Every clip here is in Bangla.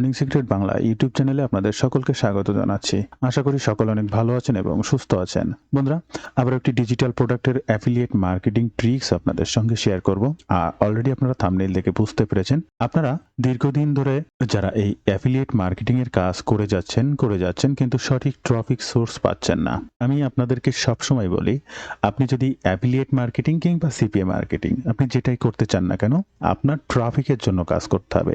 আর্নিং সিক্রেট বাংলা ইউটিউব চ্যানেলে আপনাদের সকলকে স্বাগত জানাচ্ছি। আশা করি সকল অনেক ভালো আছেন এবং সুস্থ আছেন। বন্ধুরা, আবার একটি ডিজিটাল প্রোডাক্টের অ্যাফিলিয়েট মার্কেটিং ট্রিক্স আপনাদের সঙ্গে শেয়ার করব। আর অলরেডি আপনারা থামনেল দেখে বুঝতে পেরেছেন। আপনারা দীর্ঘদিন ধরে যারা এই অ্যাফিলিয়েট মার্কেটিং এর কাজ করে যাচ্ছেন করে যাচ্ছেন, কিন্তু সঠিক ট্রাফিক সোর্স পাচ্ছেন না। আমি আপনাদেরকে সবসময় বলি, আপনি যদি অ্যাফিলিয়েট মার্কেটিং কিংবা সিপিএ মার্কেটিং আপনি যেটাই করতে চান না কেন, আপনার ট্রাফিকের জন্য কাজ করতে হবে।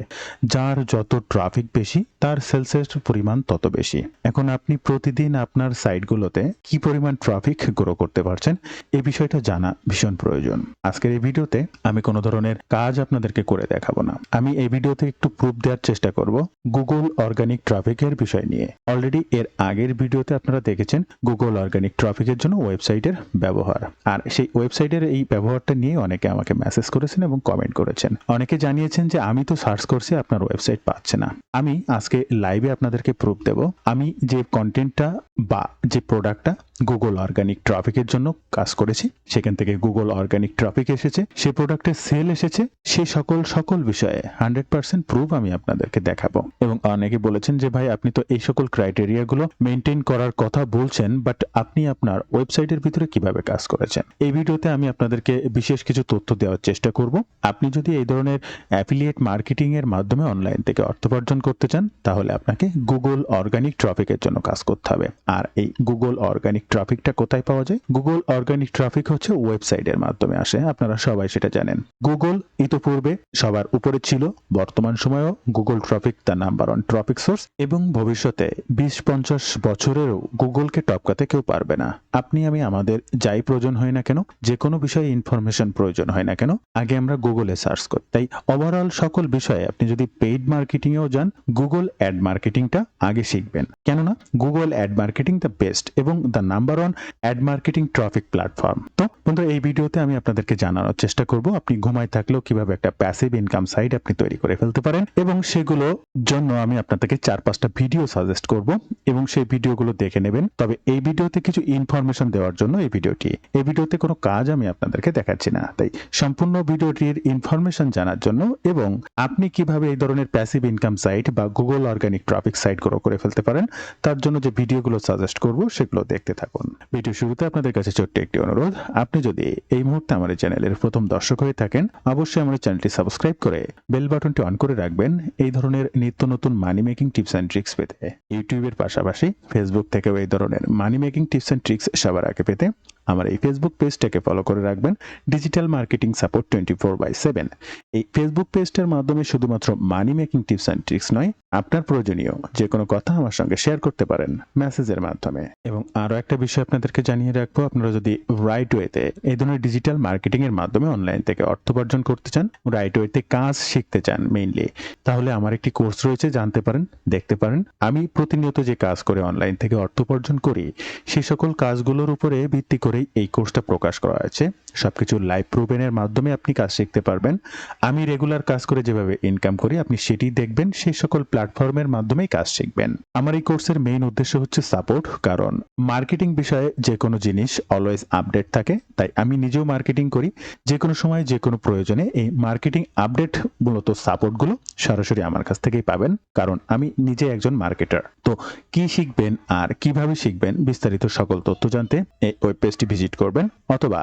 যার যত ট্রাফিক বেশি, তার সেলসের পরিমাণ তত বেশি। এখন আপনি প্রতিদিন আপনার সাইটগুলোতে কি পরিমাণ ট্রাফিক গ্রো করতে পারছেন এই বিষয়টা জানা ভীষণ প্রয়োজন। আজকের এই ভিডিওতে আমি কোনো ধরনের কাজ আপনাদেরকে করে দেখাবো না। আমি এই ভিডিওতে একটু প্রুফ দেওয়ার চেষ্টা করব গুগল অর্গানিক ট্রাফিকের বিষয় নিয়ে। অলরেডি এর আগের ভিডিওতে আপনারা দেখেছেন গুগল অর্গানিক ট্রাফিকের জন্য ওয়েবসাইটের ব্যবহার। আর সেই ওয়েবসাইটের এই ব্যবহারটা নিয়ে অনেকে আমাকে মেসেজ করেছেন এবং কমেন্ট করেছেন। অনেকে জানিয়েছেন যে আমি তো সার্চ করছি, আপনার ওয়েবসাইট পাচ্ছে না। আমি আজকে লাইভে আপনাদেরকে প্রুফ দেব। আমি যে কন্টেন্টটা বা যে প্রোডাক্টটা গুগল অর্গানিক ট্রাফিকের জন্য কাজ করেছি, সেখান থেকে গুগল অর্গানিক ট্রাফিক এসেছে, সে প্রোডাক্টের সেল এসেছে, সে সকল সকল বিষয়ে হান্ড্রেড পার্সেন্ট প্রুফ আমি আপনাদেরকে দেখাবো। এবং অনেকে বলেছেন যে, ভাই, আপনি তো এই সকল ক্রাইটেরিয়াগুলো মেনটেন করার কথা বলছেন বাট আপনি আপনার ওয়েবসাইটের ভিতরে কীভাবে কাজ করেছেন? এই ভিডিওতে আমি আপনাদেরকে বিশেষ কিছু তথ্য দেওয়ার চেষ্টা করব। আপনি যদি এই ধরনের অ্যাফিলিয়েট মার্কেটিং এর মাধ্যমে অনলাইন থেকে অর্থ উপার্জন করতে চান, তাহলে আপনাকে গুগল অর্গানিক ট্রাফিকের জন্য কাজ করতে হবে। আর এই গুগল অর্গানিক ট্রাফিকটা কোথায় পাওয়া যায়? গুগল অর্গানিক ট্রাফিক হচ্ছে ওয়েবসাইটের মাধ্যমে আসে, আপনারা সবাই সেটা জানেন। গুগল ইতোপূর্বে সবার উপরে ছিল, বর্তমান সময়েও গুগল ট্রাফিক তার নাম্বার ওয়ান ট্রাফিক সোর্স এবং ভবিষ্যতে বিশ পঞ্চাশ বছরেরও গুগলকে টপকাতে কেউ পারবে না। আপনি, আমি, আমাদের যাই প্রয়োজন হয় না কেন যে কোনো বিষয়ে ইনফরমেশন প্রয়োজন হয় না কেন, আগে আমরা গুগলে সার্চ করি। তাই ওভারঅল সকল বিষয়ে আপনি যদি পেইড মার্কেটিং এও যান গুগল অ্যাড মার্কেটিংটা আগে শিখবেন। কেননা Google ad marketing the best এবং the number one ad marketing traffic platform তো বন্ধু, এই ভিডিওতে আমি আপনাদেরকে জানানোর চেষ্টা করব, আপনি ঘুমায় থাকলেও কীভাবে একটা প্যাসিভ ইনকাম সাইট আপনি তৈরি করে ফেলতে পারেন এবং সেগুলো জন্য আমি আপনাদেরকে চার পাঁচটা ভিডিও সাজেস্ট করব এবং সেই ভিডিওগুলো দেখে নেবেন। তবে এই ভিডিওতে কিছু ইনফরমেশন দেওয়ার জন্য এই ভিডিওটি। এই ভিডিওতে কোনো কাজ আমি আপনাদেরকে দেখাচ্ছি না। তাই সম্পূর্ণ ভিডিওটির ইনফরমেশন জানার জন্য এবং আপনি কীভাবে এই ধরনের প্যাসিভ ইনকাম সাইট বা Google organic traffic site grow করে ফেলতে পারেন। তার জন্য যে ভিডিওগুলো সাজেস্ট করব, সেগুলো দেখতে থাকুন। ভিডিও শুরুতে আপনাদের কাছে ছোট্ট একটি অনুরোধ। আপনি যদি এই মুহূর্তে আমার চ্যানেলের প্রথম দর্শক হয়ে থাকেন, অবশ্যই আমার চ্যানেলটি সাবস্ক্রাইব করে বেল বাটনটি অন করে রাখবেন এই ধরনের নিত্য নতুন money making tips and tricks পেতে। ইউটিউবের পাশাপাশি ফেসবুক থেকেও এই ধরনের money making tips and tricks সবার আগে পেতে আমার এই ফেসবুক পেজটাকে ফলো করে রাখবেন। Digital marketing support twenty four by seven এই ফেসবুক পেজটার মাধ্যমে শুধুমাত্র money making tips and tricks নয় আপনার প্রয়োজনীয় যে কোনো কথা আমার সঙ্গে শেয়ার করতে পারেন মেসেজের মাধ্যমে। এবং আরও একটা বিষয় আপনাদেরকে জানিয়ে রাখব, আপনারা যদি রাইট ওয়েতে এই ধরনের ডিজিটাল মার্কেটিং এর মাধ্যমে অনলাইন থেকে অর্থ উপার্জন করতে চান রাইট ওয়েতে কাজ শিখতে চান মেইনলি তাহলে আমার একটি কোর্স রয়েছে, জানতে পারেন, দেখতে পারেন। আমি প্রতিনিয়ত যে কাজ করে অনলাইন থেকে অর্থ উপার্জন করি সেই সকল কাজগুলোর উপরে ভিত্তি করেই এই কোর্সটা প্রকাশ করা হয়েছে। সবকিছু লাইভ প্রুভেনের মাধ্যমে আপনি কাজ শিখতে পারবেন। আমি রেগুলার কাজ করে যেভাবে ইনকাম করি, আপনি সেটি দেখবেন সেই সকল প্ল্যাটফর্মের মাধ্যমেই কাজ শিখবেন। আমার এই কোর্সের মেইন উদ্দেশ্য হচ্ছে সাপোর্ট কারণ মার্কেটিং বিষয়ে যে কোনো জিনিস অলওয়েজ আপডেট থাকে, তাই আমি নিজেও মার্কেটিং করি। যে কোনো সময় যে কোনো প্রয়োজনে এই মার্কেটিং আপডেট মূলত সাপোর্টগুলো সরাসরি আমার কাছ থেকেই পাবেন, কারণ আমি নিজে একজন মার্কেটার তো কি শিখবেন আর কীভাবে শিখবেন বিস্তারিত সকল তথ্য জানতে এই ওয়েব পেজটি ভিজিট করবেন, অথবা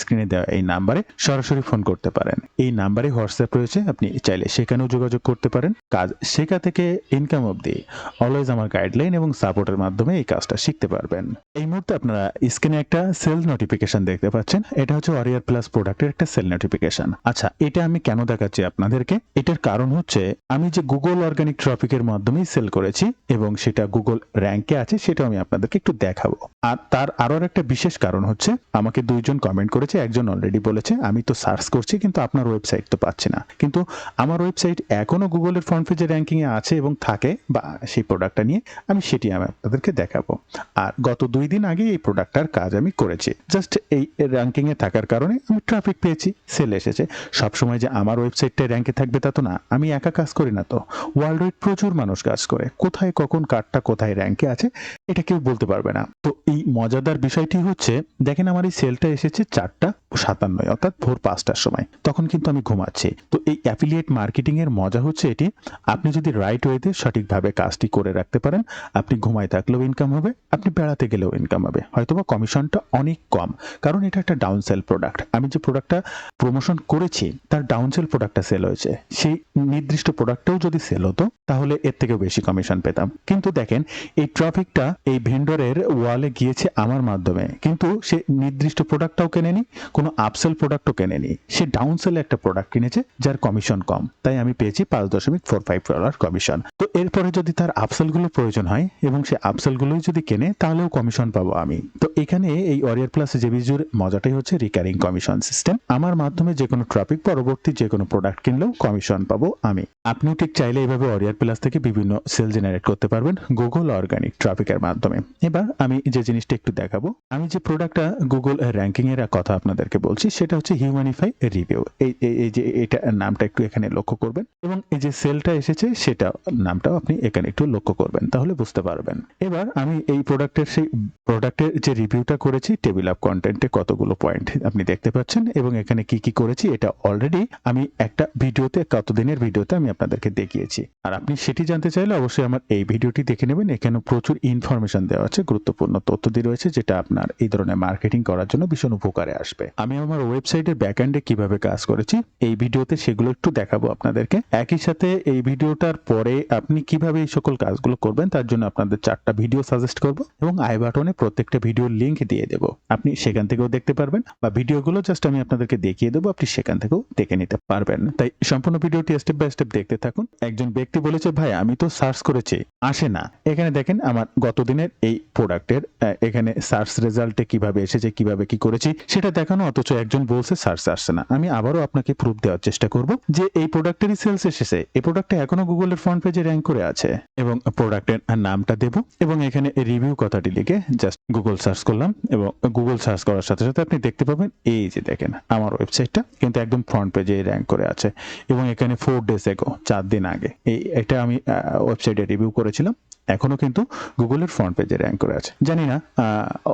স্ক্রিনে দেওয়া এই নাম্বারে সরাসরি ফোন করতে পারেন। এই নাম্বারে হোয়াটসঅ্যাপ রয়েছে, আপনি চাইলে সেখানেও যোগাযোগ করতে পারেন। কাজ শেখা থেকে ইনকাম অবধি অলওয়েজ আমার গাইডলাইন এবং সাপোর্টের মাধ্যমে এই কাজটা শিখতে পারবেন। এই মুহূর্তে আপনারা স্ক্রিনে একটা সেল নোটিফিকেশন দেখতে পাচ্ছেন। এটা হচ্ছে ওয়ারিয়ার প্লাস প্রোডাক্টের একটা সেল নোটিফিকেশন আচ্ছা এটা আমি কেন দেখাচ্ছি আপনাদেরকে? এটার কারণ হচ্ছে আমি যে গুগল অর্গানিক ট্রাফিকের মাধ্যমেই সেল করেছি এবং সেটা গুগল র্যাঙ্কে আছে সেটা আমি আপনাদেরকে একটু দেখাবো। আর তার আরও একটা বিশেষ কারণ হচ্ছে, আমাকে দুইজন কমেন্ট করেছে, একজন অলরেডি বলেছে, আমি তো সার্চ করছি, কিন্তু আপনার ওয়েবসাইট তো পাচ্ছি না। কিন্তু আমার ওয়েবসাইট এখনও গুগলের ফ্রন্ট পেজে র্যাঙ্কিং এ আছে এবং থাকে বা সেই প্রোডাক্টটা নিয়ে আমি সেটি আমি আপনাদেরকে দেখাবো। আর গত দুই দিন আগে এই প্রোডাক্টটার কাজ আমি করেছি। জাস্ট এই র্যাঙ্কিং এ থাকার কারণে আমি ট্রাফিক পেয়েছি সেল এসেছে। সবসময় যে আমার ওয়েবসাইটটা র্যাঙ্কে থাকবে তা তো না, আমি একা কাজ করি না তো। ওয়ার্ল্ড ওয়াইড প্রচুর মানুষ কাজ করে। কোথায় কখন কার্ডটা কোথায় র্যাঙ্কে আছে, এটা কেউ বলতে পারবে না। তো এই মজাদার বিষয়টি হচ্ছে, দেখেন আমার এই সেলটা এসেছে চারটা সাতান্নয়, অর্থাৎ ভোর পাঁচটার সময়। তখন কিন্তু আমি ঘুমাচ্ছি। তো এই অ্যাফিলিয়েট মার্কেটিং এর মজা হচ্ছে এটি, আপনি যদি রাইট রাইট ওয়েতে সঠিকভাবে কাজটি করে রাখতে পারেন। আপনি ঘুমায় থাকলেও ইনকাম হবে, আপনি বেড়াতে গেলেও ইনকাম হবে। হয়তোবা কমিশনটা অনেক কম, কারণ এটা একটা ডাউন সেল প্রোডাক্ট আমি যে প্রোডাক্টটা প্রমোশন করেছি, তার ডাউন সেল প্রোডাক্টটা সেল হয়েছে। সেই নির্দিষ্ট প্রোডাক্টটাও যদি সেল হতো তাহলে এর থেকেও বেশি কমিশন পেতাম। কিন্তু দেখেন, এই ট্রাফিকটা এই ভেন্ডরের ওয়ালে গিয়েছে আমার মাধ্যমে। কিন্তু সে নির্দিষ্ট প্রোডাক্টটাও কেনেনি, কোনো আপসেল প্রোডাক্টও কেনেনি। সে ডাউন সেলে একটা প্রোডাক্ট কিনেছে, যার কমিশন কম। তাই আমি পেয়েছি পাঁচ দশমিক ফোর ফাইভ ডলার কমিশন তো এরপরে যদি তার আপসেলগুলো প্রয়োজন হয়, এবং সে আপসেলগুলোই যদি কেনে, তাহলেও কমিশন পাবো আমি। তো এখানে এই অরিয়ার প্লাস জেবিজুর মজাটাই হচ্ছে রিকারিং কমিশন সিস্টেম আমার মাধ্যমে যে কোনো ট্রাফিক পরবর্তী যে কোনো প্রোডাক্ট কিনলেও কমিশন পাবো আমি। আপনিও ঠিক চাইলে এইভাবে অরিয়ার প্লাস থেকে বিভিন্ন সেল জেনারেট করতে পারবেন গুগল অর্গানিক ট্রাফিকের মাধ্যমে। এবার আমি যে জিনিসটা একটু দেখাবো, আমি যে প্রোডাক্টটা গুগল র্যাঙ্কিং এর কথা আপনাদেরকে বলছি, সেটা হচ্ছে হিউম্যানিফাই রিভিউ এই যে এটা নামটা একটু এখানে লক্ষ্য করবেন এবং এই যে সেলটা এসেছে, সেটা নামটাও আপনি এখানে একটু লক্ষ্য করবেন, তাহলে বুঝতে পারবেন। এবার আমি এই প্রোডাক্টের সেই প্রোডাক্টের যে রিভিউটা করেছি টেবিল অফ কন্টেন্টে কতগুলো পয়েন্ট আপনি দেখতে পাচ্ছেন এবং এখানে কি কি করেছি, এটা অলরেডি আমি একটা ভিডিওতে, কতদিনের ভিডিওতে আমি আপনাদেরকে দেখিয়েছি। আর আপনি সেটি জানতে চাইলে অবশ্যই আমার এই ভিডিওটি দেখে নেবেন। এখানে প্রচুর ইনফরমেশন দেওয়া আছে, গুরুত্বপূর্ণ তথ্য দিয়ে রয়েছে, যেটা আপনার এই ধরনের মার্কেটিং করার জন্য ভীষণ উপকারে আসবে। আমি আমার ওয়েবসাইটের ব্যাকএন্ডে কীভাবে কাজ করেছি, এই ভিডিওতে সেগুলো একটু দেখাবো আপনাদেরকে। একই সাথে এই ভিডিওটার পরে আপনি কীভাবে এই সকল কাজগুলো করবেন, তার জন্য আপনাদের চারটা ভিডিও সাজেস্ট করব এবং আই বাটনে প্রত্যেকটা ভিডিওর লিংক দিয়ে দেবো। আপনি সেখান থেকেও দেখতে পারবেন বা ভিডিওগুলো জাস্ট আমি আপনাদেরকে দেখিয়ে দেবো, আপনি সেখান থেকেও দেখে নিতে পারবেন। তাই সম্পূর্ণ ভিডিওটি স্টেপ বাই স্টেপ দেখতে থাকুন। একজন ব্যক্তি বলেছে, ভাই, আমি তো সার্চ করেছি, আসে না। এখানে দেখেন আমার গতদিনের এই প্রোডাক্টের এখানে সার্চ রেজাল্টে কীভাবে এসেছে, কীভাবে কি করেছি, সেটা দেখানো, অথচ একজন বলছে, সার্চ আসছে না। আমি আবারও আপনাকে প্রুফ দেওয়ার চেষ্টা করব যে এই প্রোডাক্টেরই সেলস এসেছে। এই প্রোডাক্টটা এখনও গুগলের ফ্রন্ট পেজে র্যাঙ্ক করে আছে। এবং প্রোডাক্টের নামটা দেব এবং এখানে রিভিউ কথাটি লিখে জাস্ট গুগল সার্চ করলাম এবং গুগল সার্চ করার সাথে সাথে আপনি দেখতে পাবেন, এই যে দেখেন আমার ওয়েবসাইটটা কিন্তু একদম ফ্রন্ট পেজে র্যাঙ্ক করে আছে। এবং এখানে ফোর ডেজ এগো চার দিন আগে, এই এটা আমি ওয়েবসাইটে রিভিউ করেছিলাম। এখনও কিন্তু গুগলের ফ্রন্ট পেজে র্যাঙ্ক করে আছে। জানি না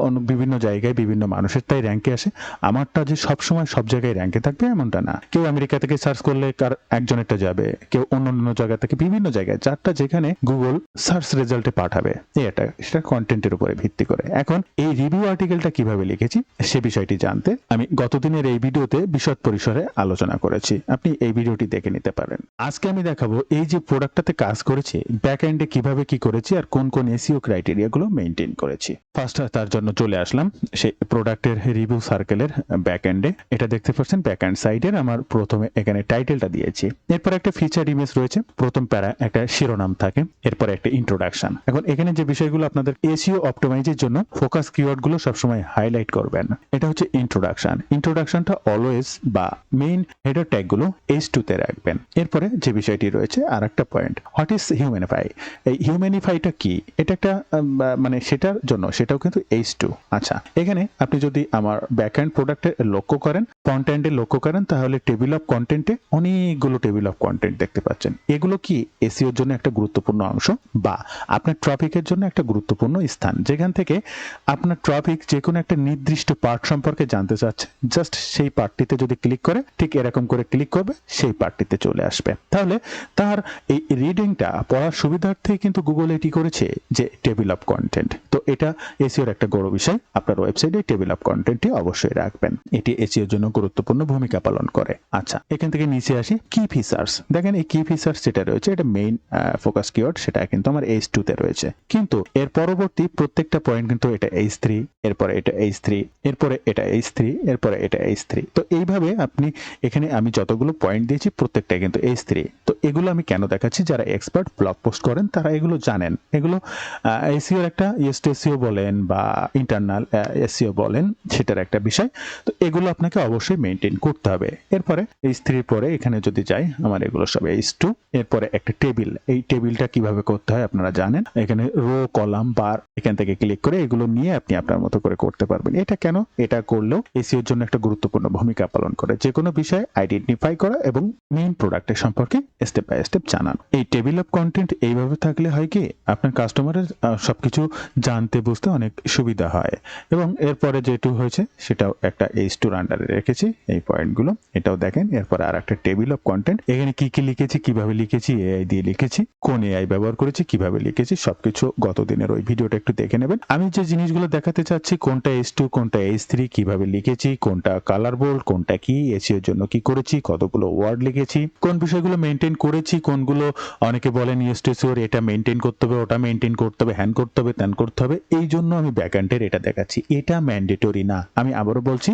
অন্য বিভিন্ন জায়গায় বিভিন্ন মানুষের তাই র্যাঙ্কে আসে। আমারটা যে সবসময় সব জায়গায় র্যাঙ্কে থাকবে এমনটা না। কেউ আমেরিকা থেকে সার্চ করলে কার একজনেরটা যাবে, কেউ অন্য অন্য জায়গা থেকে বিভিন্ন জায়গায় চারটা যেখানে গুগল সার্চ রেজাল্টে পাঠাবে। এটা সেটা কন্টেন্টের উপরে ভিত্তি করে। এখন এই রিভিউ আর্টিকেলটা কীভাবে লিখেছি, সে বিষয়টি জানতে আমি গতদিনের এই ভিডিওতে বিশদ পরিসরে আলোচনা করেছি। আপনি এই ভিডিওটি দেখে নিতে পারেন। আজকে আমি দেখাবো এই যে প্রোডাক্টটাতে কাজ করেছি ব্যাক এন্ডে কীভাবে কি করেছি আর কোন কোন এসিও ক্রাইটেরিয়া গুলো মেনটেন করেছি। ফার্স্ট তার জন্য চলে আসলাম, সেই প্রোডাক্টের রিভিউ সার্কেলের ব্যাক এন্ডে এটা দেখতে পাচ্ছেন ব্যাক এন্ড সাইডের আমার প্রথমে এখানে টাইটেলটা দিয়েছি। এরপর একটা ফিচার ইমেজ রয়েছে, প্রথম প্যারা একটা শিরোনাম থাকে, এরপর একটা ইন্ট্রোডাকশন এখন এখানে যে বিষয়গুলো আপনাদের এসিও অপটিমাইজের জন্য ফোকাস কিওয়ার্ডগুলো সবসময় হাইলাইট করবেন, এটা হচ্ছে ইন্ট্রোডাকশন ইন্ট্রোডাকশনটা অলওয়েজ বা মেইন হেডার ট্যাগগুলো এইচ টু তে রাখবেন। এরপরে যে বিষয়টি রয়েছে আর একটা পয়েন্ট হোয়াট ইজ হিউম্যানিফাই এই হিউম্যানিফাইটা কি? এটা একটা মানে সেটার জন্য, সেটাও কিন্তু এইচ টু আচ্ছা এখানে আপনি যদি আমার ব্যাক হ্যান্ড প্রোডাক্টে লক্ষ্য করেন কন্টেন্টে লক্ষ্য করেন, তাহলে টেবিল অফ কন্টেন্টে অনেকগুলো টেবিল অফ কন্টেন্ট দেখতে পাচ্ছেন। এগুলো কি এসিওর জন্য একটা গুরুত্বপূর্ণ অংশ? বা, আপনার ট্রাফিকের জন্য একটা গুরুত্বপূর্ণ স্থান। যেখান থেকে আপনার ট্রাফিক যে কোনো একটা নির্দিষ্ট পার্ট সম্পর্কে জানতে চাচ্ছে জাস্ট সেই পার্টটিতে যদি ক্লিক করে, ঠিক এরকম করে ক্লিক করবে, সেই পার্টটিতে চলে আসবে। তাহলে তার এই রিডিংটা পড়ার সুবিধার্থে কিন্তু গুগল এটি করেছে? যে টেবিল অফ কন্টেন্ট তো এটা এসিওর একটা বড় বিষয়। আপনার ওয়েবসাইটে টেবিল অফ কন্টেন্টটি অবশ্যই রাখবেন। এটি এসিওর জন্য গুরুত্বপূর্ণ ভূমিকা পালন করে। আচ্ছা এখান থেকে নিচে আসি। কি ফিচার্স দেখেন এই কি ফিচার্স যেটা রয়েছে, এটা মেইন ফোকাস কিওয়ার্ড সেটা কিন্তু আমার এইচ টু তে রয়েছে। কিন্তু এর পরবর্তী প্রত্যেকটা পয়েন্ট কিন্তু এটা এইচ থ্রি এরপরে এটা এইচ থ্রি এরপরে এটা এইচ থ্রি এরপরে এটা এইচ থ্রি তো এইভাবে আপনি এখানে আমি যতগুলো পয়েন্ট দিয়েছি, প্রত্যেকটাই কিন্তু এইচ থ্রি তো এগুলো আমি কেন দেখাচ্ছি? যারা এক্সপার্ট ব্লগ পোস্ট করেন, তারা এগুলো জানেন। এগুলো এসিওর একটা ইয়েস্ট বলেন বা ইন্টারনাল এসিও বলেন, সেটার একটা বিষয়। তো এগুলো আপনাকে অবশ্যই মেনটেন করতে হবে। এরপরে এইচ থ্রির পরে এখানে যদি যাই, আমার এগুলো সব এইচ টু। এরপরে একটা টেবিল। এই টেবিলটা কীভাবে করতে হয় আপনারা জানেন? এখানে রো, কলাম, বার এখান থেকে ক্লিক করে এগুলো নিয়ে আপনি আপনার মতো করে করতে পারবেন। এটা কেন? এটা করলেও এসিওর জন্য একটা গুরুত্বপূর্ণ ভূমিকা পালন করে। যে কোনো বিষয় আইডেন্টিফাই করা এবং মেইন প্রোডাক্টের সম্পর্কে স্টেপ বাই স্টেপ জানানো। এই টেবিল অফ কন্টেন্ট এইভাবে থাকলে হয় কি? আপনার কাস্টমারের আহ, সবকিছু জানতে বুঝতে অনেক সুবিধা হয়। এবং এরপরে যেটু হয়েছে সেটাও একটা এইচ টুর আন্ডারে রেখেছি। এই পয়েন্টগুলো এটাও দেখেন। এরপরে আর একটা টেবিল অফ কন্টেন্ট এখানে কি কি লিখেছি কীভাবে লিখেছি এআই দিয়ে লিখেছি কোন এআই ব্যবহার করেছি কীভাবে লিখেছি সবকিছু গত দিনের ওই ভিডিওটা একটু দেখে নেবেন। আমি যে জিনিসগুলো দেখাতে চাচ্ছি কোনটা এইচ টু কোনটা এইচ থ্রি কীভাবে লিখেছি কোনটা কালার বোল্ড কোনটা কি এসিওর জন্য কি করেছি কতগুলো ওয়ার্ড লিখেছি কোন বিষয়গুলো মেনটেন করেছি কোনগুলো অনেকে বলেন ইএসটিসিওর এটা মেনটেন করতে হবে, ওটা মেনটেন করতে হবে হ্যান করতে হবে, ত্যান করতে হবে। এই জন্য আমি ব্যাকএন্ডের এটা দেখাচ্ছি। এটা ম্যান্ডেটরি না। আমি আবারও বলছি,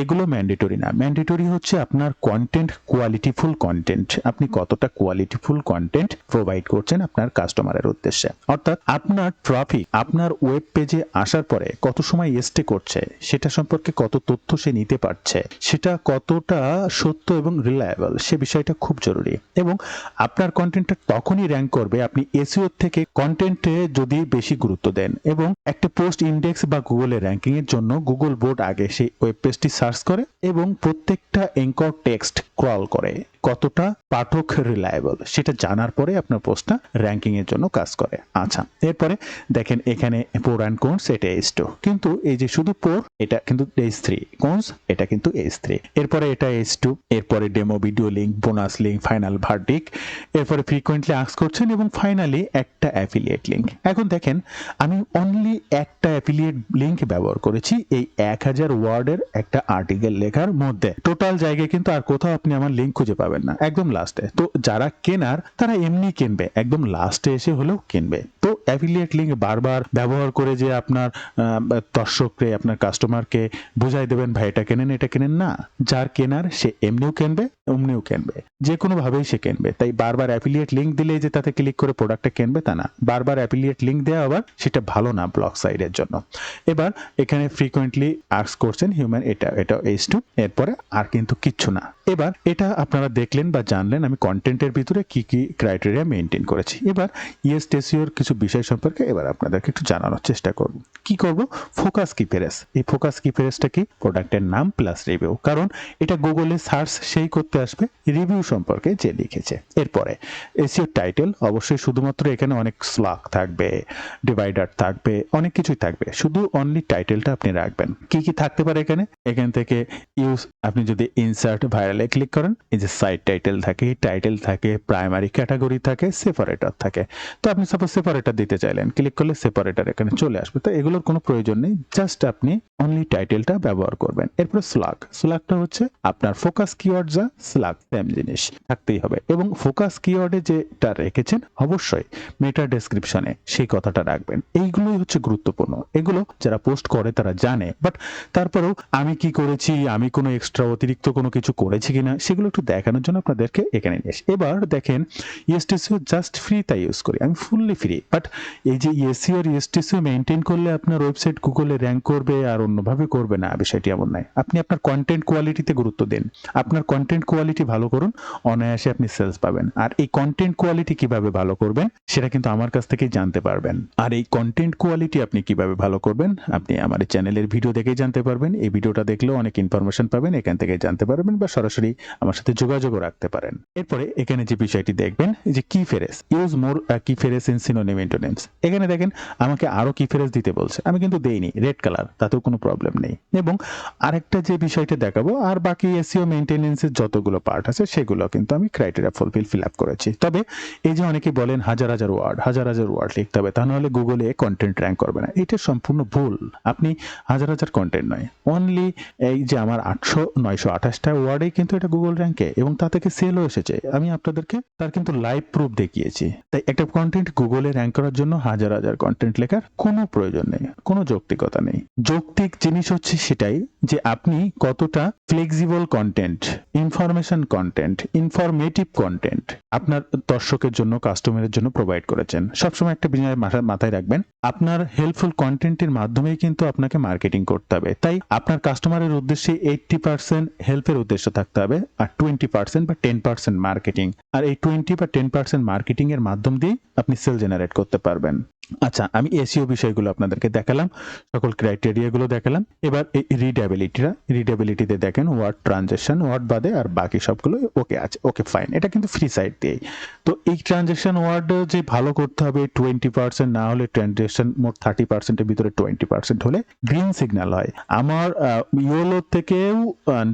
এগুলো ম্যান্ডেটরি না। ম্যান্ডেটরি হচ্ছে আপনার কন্টেন্ট কোয়ালিটিফুল কন্টেন্ট আপনি কতটা কোয়ালিটিফুল কন্টেন্ট প্রোভাইড করছেন আপনার কাস্টমারের উদ্দেশ্যে। অর্থাৎ আপনার ট্রাফিক আপনার ওয়েব পেজে আসার পরে কত সময় স্টে করছে, সেটা সম্পর্কে কত তথ্য সে নিতে পারছে, সেটা কতটা সত্য এবং রিলায়েবল সে বিষয়টা খুব জরুরি। এবং আপনার কন্টেন্টটা তখনই র্যাঙ্ক করবে, আপনি এসিও থেকে কন্টেন্টে যদি বেশি গুরুত্ব দেন এবং একটা পোস্ট ইন্ডেক্স বা গুগলের র্যাঙ্কিং এর জন্য গুগল বোর্ড আগে সেই ওয়েব পেজটি সার্চ করে এবং প্রত্যেকটা এঙ্কর টেক্সট ক্রল করে। কতটা পাঠক রিলায়েবল সেটা জানার পরে আপনার পোস্টটা র্যাঙ্কিং এর জন্য কাজ করে। আচ্ছা এরপরে দেখেন এখানে পোর অ্যান্ড কোনস এটা এইচ টু কিন্তু এই যে শুধু পোর এটা কিন্তু এইচ থ্রি কোনস এটা কিন্তু এইচ থ্রি এরপরে এটা এইচ টু এরপরে demo video link bonus link final verdict এরপরে ফ্রিকোয়েন্টলি আক্স করছেন এবং ফাইনালি একটা অ্যাফিলিয়েট লিঙ্ক এখন দেখেন, আমি অনলি একটা অ্যাফিলিয়েট লিঙ্ক ব্যবহার করেছি এই এক হাজার ওয়ার্ডের একটা আর্টিকেল লেখার মধ্যে। টোটাল জায়গায় কিন্তু আর কোথাও আপনি আমার লিঙ্ক খুঁজে পাবেন না। একদম লাস্টে তো যারা কেনার, তারা এমনি কিনবে। একদম লাস্টে এসে হলেও কিনবে। তো অ্যাফিলিয়েট লিঙ্ক বারবার ব্যবহার করে যে আপনার দর্শককে, আপনার কাস্টমারকে বুঝাই দেবেন, ভাই, এটা কেনেন এটা কেনেন না। যার কেনার সে এমনিও কিনবে, অমনিও কেনবে। যে কোনো ভাবেই সে কিনবে। তাই বারবার অ্যাফিলিয়েট লিঙ্ক দিলেই যে তাতে ক্লিক করে প্রোডাক্টটা কিনবে তা না। বারবার অ্যাফিলিয়েট লিঙ্ক দেওয়া আবার সেটা ভালো না ব্লগ সাইডের জন্য। এবার এখানে ফ্রিকোয়েন্টলি আক্স করছেন হিউম্যান এটা এটা এইচ টু এরপরে আর কিন্তু কিচ্ছু না। এবার এটা আপনারা দেখলেন বা জানলেন আমি কন্টেন্টের ভিতরে কি কি ক্রাইটেরিয়া মেনটেন করেছি। এবার ইএস টেসিওর কিছু বিষয় সম্পর্কে এবার আপনাদেরকে একটু জানানোর চেষ্টা করব। কি করব? ফোকাস কি ফেরেস এই ফোকাস কি ফেরেসটা কি? প্রোডাক্টের নাম প্লাস রিভিউ কারণ এটা গুগলে সার্চ সেই করতে আসবে রিভিউ সম্পর্কে যে লিখেছে। এরপরে, এসিও টাইটেল অবশ্যই শুধুমাত্র এখানে অনেক স্লাক থাকবে ডিভাইডার থাকবে, অনেক কিছুই থাকবে। শুধু অনলি টাইটেলটা আপনি রাখবেন। কি কি থাকতে পারে এখানে? এখান থেকে ইউজ আপনি যদি ইনসার্ট ভাইরালে ক্লিক করেন, এই যে সাইট টাইটেল থাকে টাইটেল থাকে প্রাইমারি ক্যাটাগরি থাকে সেপারেটর থাকে। তো আপনি সাপোজ সেপারেটর দিতে চাইলেন ক্লিক করলে সেপারেটর এখানে চলে আসবে। তো এগুলোর কোনো প্রয়োজন নেই জাস্ট আপনি অনলি টাইটেলটা ব্যবহার করবেন। এরপর স্লাগ স্লাগটা হচ্ছে আপনার ফোকাস কিওয়ার্ড যা স্লাগ সেম জিনিস, থাকতেই হবে। এবং ফোকাস কিওয়ার্ডে যেটা রেখেছেন, অবশ্যই মেটা ডেসক্রিপশনে সেই কথাটা রাখবেন। এইগুলোই হচ্ছে গুরুত্বপূর্ণ। এগুলো যারা পোস্ট করে তারা জানে। বাট তারপরেও আমি কি করেছি, আমি কোনো এক্সট্রা অতিরিক্ত কোনো কিছু করেছি কিনা, সেগুলো একটু দেখানোর জন্য আপনাদেরকে এখানে নিয়ে এবার দেখেন ইএসটিসিও জাস্ট ফ্রি তাই ইউজ করি। আমি ফুললি ফ্রি বাট এই যে ইএসসি আর ইএসটিসিও মেনটেন করলে আপনার ওয়েবসাইট গুগলে র্যাঙ্ক করবে আর অন্যভাবে করবে না, বিষয়টি এমন নয়। আপনি আপনার কন্টেন্ট কোয়ালিটিতে গুরুত্ব দিন। আপনার কন্টেন্ট কোয়ালিটি ভালো করুন, অনায়াসে আপনি সেলস পাবেন। আর এই কন্টেন্ট কোয়ালিটি কীভাবে ভালো করবেন, সেটা কিন্তু আমার কাছ থেকেই জানতে পারবেন। আর এই কন্টেন্ট কোয়ালিটি আপনি কীভাবে ভালো করবেন, আপনি আমার চ্যানেলের ভিডিও দেখেই জানতে পারবেন। এই ভিডিওটা দেখলেও অনেক ইনফরমেশন পাবেন, এখান থেকে জানতে পারবেন বা সরাসরি আমার সাথে যোগাযোগও রাখতে পারেন। এরপরে এখানে যে বিষয়টি দেখবেন যে কি ফেরেস ইউজ মোর কি ফেরেস ইন সিনোনিম ইন্টোনিমস এখানে দেখেন, আমাকে আরও কি ফেরেস দিতে বলছে। আমি কিন্তু দেইনি রেড কালার তাতেও কোনো প্রবলেম নেই। এবং আরেকটা যে বিষয়টা দেখাবো, আর বাকি এসিও মেনটেনেন্সের যতগুলো পার্ট আছে, সেগুলো কিন্তু আমি ক্রাইটেরিয়া ফুলফিল ফিল আপ করেছি। তবে এই যে অনেকে বলেন হাজার হাজার ওয়ার্ড হাজার হাজার ওয়ার্ড লিখতে হবে, তা নাহলে গুগলে কন্টেন্ট র্যাঙ্ক করবে না। এটা সম্পূর্ণ ভুল। আপনি হাজার হাজার কন্টেন্ট নয় অনলি এই যে আমার আটশো, নয়শো আঠাশটা ওয়ার্ডেই কিন্তু এটা গুগল র্যাঙ্কে এবং তা থেকে সেলও এসেছে। আমি আপনাদেরকে তার কিন্তু লাইভ প্রুফ দেখিয়েছি। তাই একটা কন্টেন্ট গুগলে র্যাঙ্ক করার জন্য হাজার হাজার কন্টেন্ট লেখার কোনো প্রয়োজন নেই, কোনো যৌক্তিকতা নেই। যৌক্তিক জিনিস হচ্ছে সেটাই যে আপনি কতটা flexible content information content informative content আপনার দর্শকের জন্য কাস্টমারের জন্য প্রোভাইড করেছেন। সবসময় একটা বিষয় মাথায় রাখবেন, আপনার হেল্পফুল কন্টেন্টের মাধ্যমেই কিন্তু আপনাকে মার্কেটিং করতে হবে। তাই আপনার কাস্টমারের উদ্দেশ্যে এইটটি পার্সেন্ট হেল্পের উদ্দেশ্য থাকতে হবে আর টোয়েন্টি পার্সেন্ট বা টেন পার্সেন্ট মার্কেটিং আর এই টোয়েন্টি বা টেন পার্সেন্ট মার্কেটিং এর মাধ্যম দিয়ে আপনি সেল জেনারেট করতে পারবেন। আচ্ছা আমি এসিও বিষয়গুলো আপনাদেরকে দেখালাম, সকল ক্রাইটেরিয়াগুলো দেখালাম। এবার এই রিডেবিলিটিটা রিডেবিলিটিতে দেখেন ওয়ার্ড ট্রানজেকশন ওয়ার্ড বাদে আর বাকি সবগুলো ওকে আছে ওকে ফাইন এটা কিন্তু ফ্রি সাইড দিয়েই। তো এই ট্রানজেকশন ওয়ার্ড যে ভালো করতে হবে টোয়েন্টি পার্সেন্ট না হলে ট্রানজেকশন মোট থার্টি পার্সেন্টের ভিতরে টোয়েন্টি পার্সেন্ট হলে গ্রিন সিগন্যাল হয়। আমার ইয়েলো থেকেও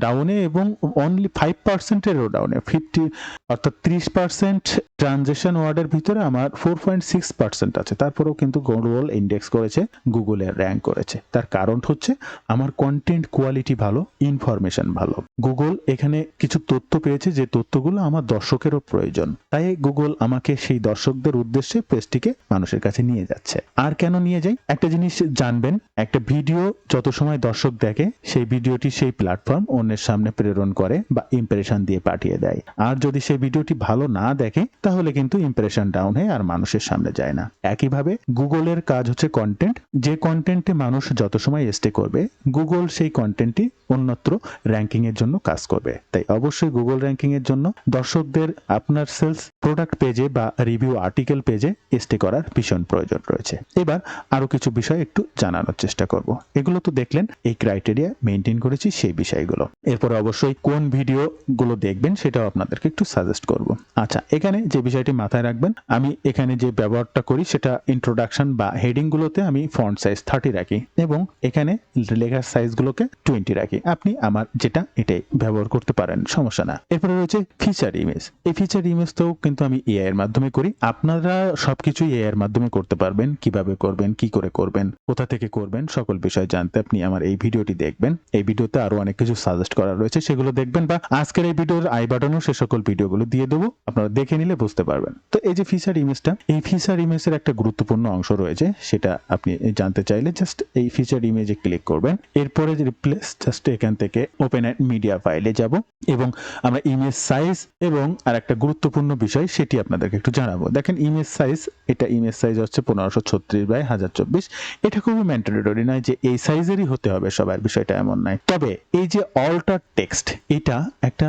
ডাউনে এবং অনলি ফাইভ পার্সেন্টেরও ডাউনে ফিফটি অর্থাৎ ত্রিশ পার্সেন্ট ট্রানজেকশন ওয়ার্ডের ভিতরে আমার ফোর পয়েন্ট সিক্স পার্সেন্ট আছে। তারপরেও কিন্তু গুগল ইন্ডেক্স করেছে গুগলে র্যাঙ্ক করেছে। তার কারণ হচ্ছে, আমার কন্টেন্ট কোয়ালিটি ভালো ইনফরমেশন ভালো। গুগল এখানে কিছু তথ্য পেয়েছে, যে তথ্যগুলো আমার দর্শকেরও প্রয়োজন। তাই গুগল আমাকে সেই দর্শকদের উদ্দেশ্যে পেজটিকে মানুষের কাছে নিয়ে যাচ্ছে। আর কেন নিয়ে যাই? একটা জিনিস জানবেন, একটা ভিডিও যত সময় দর্শক দেখে, সেই ভিডিওটি সেই প্ল্যাটফর্ম অন্যের সামনে প্রেরণ করে বা ইমপ্রেশন দিয়ে পাঠিয়ে দেয়। আর যদি সেই ভিডিওটি ভালো না দেখে, তাহলে কিন্তু ইমপ্রেশন ডাউন হয় আর মানুষের সামনে যায় না। একইভাবে গুগলের কাজ হচ্ছে কন্টেন্ট যে কন্টেন্টে মানুষ যত সময় স্টে করবে গুগল সেই কন্টেন্টটি অন্যত্র র্যাঙ্কিং এর জন্য কাজ করবে। তাই অবশ্যই গুগল র্যাঙ্কিং এর জন্য দর্শকদের আপনার সেলস প্রোডাক্ট পেজে বা রিভিউ আর্টিকেল পেজে স্টে করার ভীষণ প্রয়োজন রয়েছে। এবার আরও কিছু বিষয় একটু জানানোর চেষ্টা করব। এগুলো তো দেখলেন, এই ক্রাইটেরিয়া মেনটেন করেছি সেই বিষয়গুলো। এরপরে অবশ্যই কোন ভিডিও গুলো দেখবেন সেটাও আপনাদেরকে একটু সাজেস্ট করব। আচ্ছা এখানে যে বিষয়টি মাথায় রাখবেন, আমি এখানে যে ব্যবহারটা করি সেটা ইন্ট্রোডাকশন বা হেডিং গুলোতে আমি ফন্ট সাইজ থার্টি রাখি এবং এখানে লেখার সাইজ গুলোকে টোয়েন্টি রাখি। আপনি আমার যেটা এটাই ব্যবহার করতে পারেন, সমস্যা না। এরপরে রয়েছে ফিচার ইমেজ এই ফিচার ইমেজ তো কিন্তু আমি এআই এর মাধ্যমে করি। আপনারা সবকিছু এআই এর মাধ্যমে করতে পারবেন। কীভাবে করবেন? কি করে করবেন? কোথা থেকে করবেন? সকল বিষয় জানতে আপনি আমার এই ভিডিওটি দেখবেন। এই ভিডিওতে আরও অনেক কিছু সাজেস্ট করা রয়েছে, সেগুলো দেখবেন বা আজকের এই ভিডিওর আই বাটনও সে সকল ভিডিওগুলো দিয়ে দেবো। আপনারা দেখে নিলে বুঝতে পারবেন। তো এই যে ফিচার ইমেজটা এই ফিচার ইমেজের একটা গুরুত্বপূর্ণ অংশ রয়েছে, সেটা আপনি জানতে চাইলে জাস্ট এই ফিচার ইমেজে ক্লিক করবেন। এরপরে রিপ্লেস জাস্ট এখান থেকে ওপেন মিডিয়া ফাইলে যাব এবং আমরা ইমেজ সাইজ এবং আর একটা গুরুত্বপূর্ণ বিষয় সেটি আপনাদেরকে একটু জানাব। দেখেন ইমেজ সাইজ এটা ইমেজ সাইজ হচ্ছে পনেরোশো ছত্রিশ বাই হাজার চব্বিশ। এটা খুবই ম্যান্ডেটরি নয় যে এই সাইজেরই হতে হবে সবার বিষয়টা এমন নয়। তবে এই যে অল্টার টেক্সট এটা একটা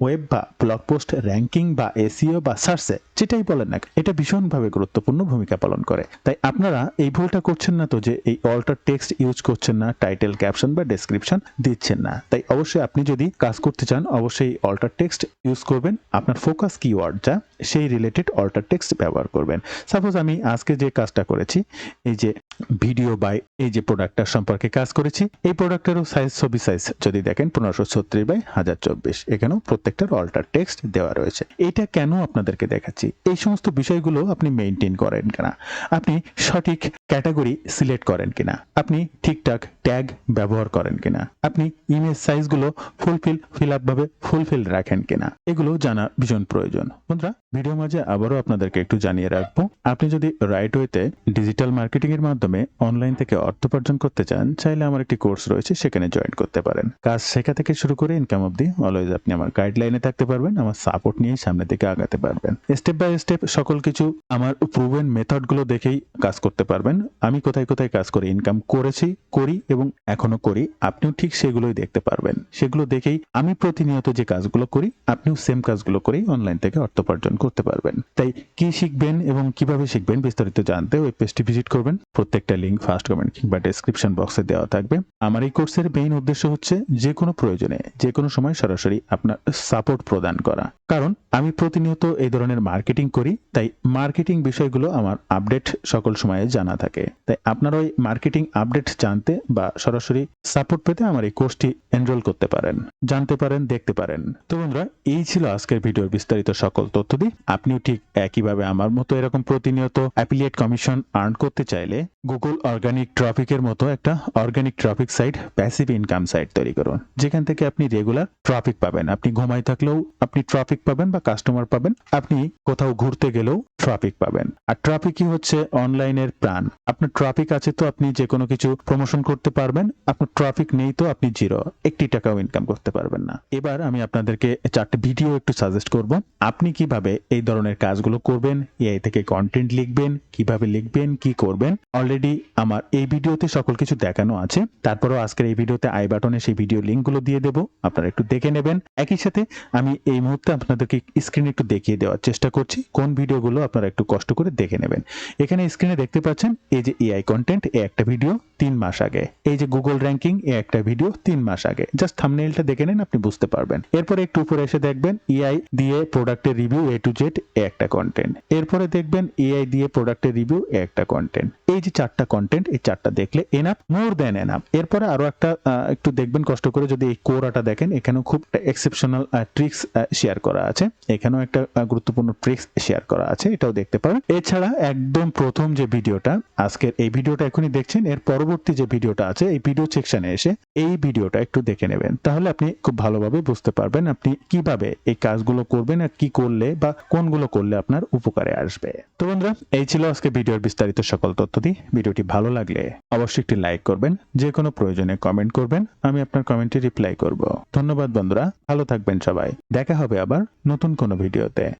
ওয়েব বা ব্লগ পোস্ট র্যাঙ্কিং বা এসিও বা সার্চে যেটাই বলেন না এটা ভীষণভাবে গুরুত্বপূর্ণ ভূমিকা পালন করে। তাই আপনারা এই ভুলটা করছেন না তো যে এই অল্টার টেক্সট ইউজ করছেন না টাইটেল ক্যাপশন বা ডেসক্রিপশন দিচ্ছেন না। তাই অবশ্যই আপনি যদি কাজ করতে চান, অবশ্যই অল্টার টেক্সট ইউজ করবেন। আপনার ফোকাস কিওয়ার্ড যা সেই রিলেটেড অল্টার টেক্সট ব্যবহার করবেন। সাপোজ আমি আজকে যে কাজটা করেছি, এই যে ভিডিও বাই এই যে প্রোডাক্টটার সম্পর্কে কাজ করেছি, এই প্রোডাক্টেরও সাইজ ছবি সাইজ যদি দেখেন, পনেরোশো ছত্রিশ বাই হাজার চব্বিশ। এখানেও প্রত্যেকটার অল্টার টেক্সট দেওয়া রয়েছে। এটা কেন আপনাদেরকে দেখাচ্ছি? এই সমস্ত বিষয়গুলো আপনি মেনটেন করেন কিনা? আপনি সঠিক ক্যাটাগরি সিলেক্ট করেন কিনা? আপনি ঠিকঠাক ট্যাগ ব্যবহার করেন কিনা? আপনি ইমেজ সাইজগুলো ফুলফিল ফিল আপভাবে ফুলফিল রাখেন কিনা? এগুলো জানা ভীষণ প্রয়োজন। বন্ধুরা ভিডিও মাঝে আবারও আপনাদেরকে একটু জানিয়ে রাখব, আপনি যদি রাইট ওয়েতে ডিজিটাল মার্কেটিং এর মাধ্যমে অনলাইন থেকে অর্থ উপার্জন করতে চান, চাইলে আমার একটি কোর্স রয়েছে, সেখানে জয়েন করতে পারেন। কাজ শেখা থেকে শুরু করে ইনকাম অবধি অলওয়েজ আপনি আমার গাইডলাইনে থাকতে পারবেন, আমার সাপোর্ট নিয়ে সামনে দিকে আগাতে পারবেন। স্টেপ বাই স্টেপ সকল কিছু আমার প্রুভেন মেথডগুলো দেখেই কাজ করতে পারবেন। আমি কোথায় কোথায় কাজ করে ইনকাম করেছি, করি এবং এখনও করি, আপনিও ঠিক সেগুলোই দেখতে পারবেন। সেগুলো দেখেই আমি প্রতিনিয়ত যে কাজগুলো করি, আপনিও সেম কাজগুলো করেই অনলাইন থেকে অর্থ উপার্জন করতে পারবেন। তাই কি শিখবেন এবং কীভাবে শিখবেন বিস্তারিত জানতে ওয়েব পেজটি ভিজিট করবেন। প্রত্যেকটা লিঙ্ক ফার্স্ট কমেন্ট কিংবা ডেসক্রিপশন বক্সে দেওয়া থাকবে। আমার এই কোর্সের মেইন উদ্দেশ্য হচ্ছে যে কোনো প্রয়োজনে, যে কোনো সময় সরাসরি আপনার সাপোর্ট প্রদান করা। কারণ আমি প্রতিনিয়ত এই ধরনের মার্কেটিং করি, তাই মার্কেটিং বিষয়গুলো আমার আপডেট সকল সময়ে জানা থাকে। তাই আপনারা ওই মার্কেটিং আপডেট জানতে বা সরাসরি সাপোর্ট পেতে আমার এই কোর্সটি এনরোল করতে পারেন, জানতে পারেন, দেখতে পারেন। তো বন্ধুরা, এই ছিল আজকের ভিডিওর বিস্তারিত সকল তথ্য দিই। আপনিও ঠিক একইভাবে আমার মতো এরকম প্রতিনিয়ত অ্যাপিলিয়েট কমিশন আর্ন করতে চাইলে গুগল অর্গানিক ট্রাফিকের মতো একটা organic traffic site passive income site তৈরি করুন। যেখান থেকে আপনি রেগুলার ট্রাফিক পাবেন। আপনি ঘুমাই থাকলেও আপনি ট্রাফিক পাবেন বা কাস্টমার পাবেন, আপনি কোথাও ঘুরতে গেলেও ট্রাফিক পাবেন। আর ট্রাফিকই হচ্ছে অনলাইনের প্রাণ। আপনার ট্রাফিক আছে তো আপনি যে কোনো কিছু প্রমোশন করতে পারবেন, আপনার ট্রাফিক নেই তো আপনি জিরো একটি টাকাও ইনকাম করতে পারবেন না। এবার আমি আপনাদেরকে চারটে ভিডিও একটু সাজেস্ট করব। আপনি কীভাবে এই ধরনের কাজগুলো করবেন, এআই থেকে কন্টেন্ট লিখবেন, কীভাবে লিখবেন, কি করবেন? অলরেডি আমার এই ভিডিওতে সকল কিছু দেখানো আছে। তারপরেও আজকের এই ভিডিওতে আই বাটনে সেই ভিডিও লিঙ্কগুলো দিয়ে দেবো। আপনারা একটু দেখে নেবেন। একই সাথে আমি এই মুহূর্তে আপনাদেরকে স্ক্রিনে একটু দেখিয়ে দেওয়ার চেষ্টা করছি। কোন ভিডিওগুলো আপনারা একটু কষ্ট করে দেখে নেবেন। এখানে স্ক্রিনে দেখতে পাচ্ছেন, এই যে এআই কন্টেন্ট এ একটা ভিডিও তিন মাস আগে। এই যে গুগল র্যাঙ্কিং এ একটা ভিডিও তিন মাস আগে। জাস্ট থামনেইলটা দেখে নেন, আপনি বুঝতে পারবেন। এরপরে একটু উপরে এসে দেখবেন এআই দিয়ে প্রোডাক্টের রিভিউ এ টু জেড এ একটা কন্টেন্ট এরপরে দেখবেন এআই দিয়ে প্রোডাক্টের রিভিউ এ একটা কন্টেন্ট এই যে চারটা কন্টেন্ট এই চারটা দেখলে এনাফ মোর দেন এনাফ এরপরে আরও একটা একটু দেখবেন কষ্ট করে যদি এই কোরাটা দেখেন, এখানেও খুব এক্সেপশনাল ট্রিক্স শেয়ার করা আছে। এখানেও একটা গুরুত্বপূর্ণ ট্রিক্স শেয়ার করা আছে, এটাও দেখতে পারেন। এছাড়া একদম প্রথম যে ভিডিওটা আজকের এই ভিডিওটা এখনই দেখছেন, এর পরবর্তী যে ভিডিওটা আছে, এই ভিডিও সেকশনে এসে এই ভিডিওটা একটু দেখে নেবেন। তাহলে আপনি খুব ভালোভাবে বুঝতে পারবেন আপনি কীভাবে এই কাজগুলো করবেন আর কি করলে বা কোনগুলো করলে আপনার উপকারে আসবে। তো বন্ধুরা, এই ছিল আজকে ভিডিওর বিস্তারিত সকল তথ্য দিয়ে। ভিডিওটি ভালো লাগলে অবশ্যই একটি লাইক করবেন, যে কোনো প্রয়োজনে কমেন্ট করবেন, আমি আপনার কমেন্টে রিপ্লাই করব। ধন্যবাদ বন্ধুরা, ভালো থাকবেন সবাই। দেখা হবে আবার নতুন কোনো ভিডিওতে।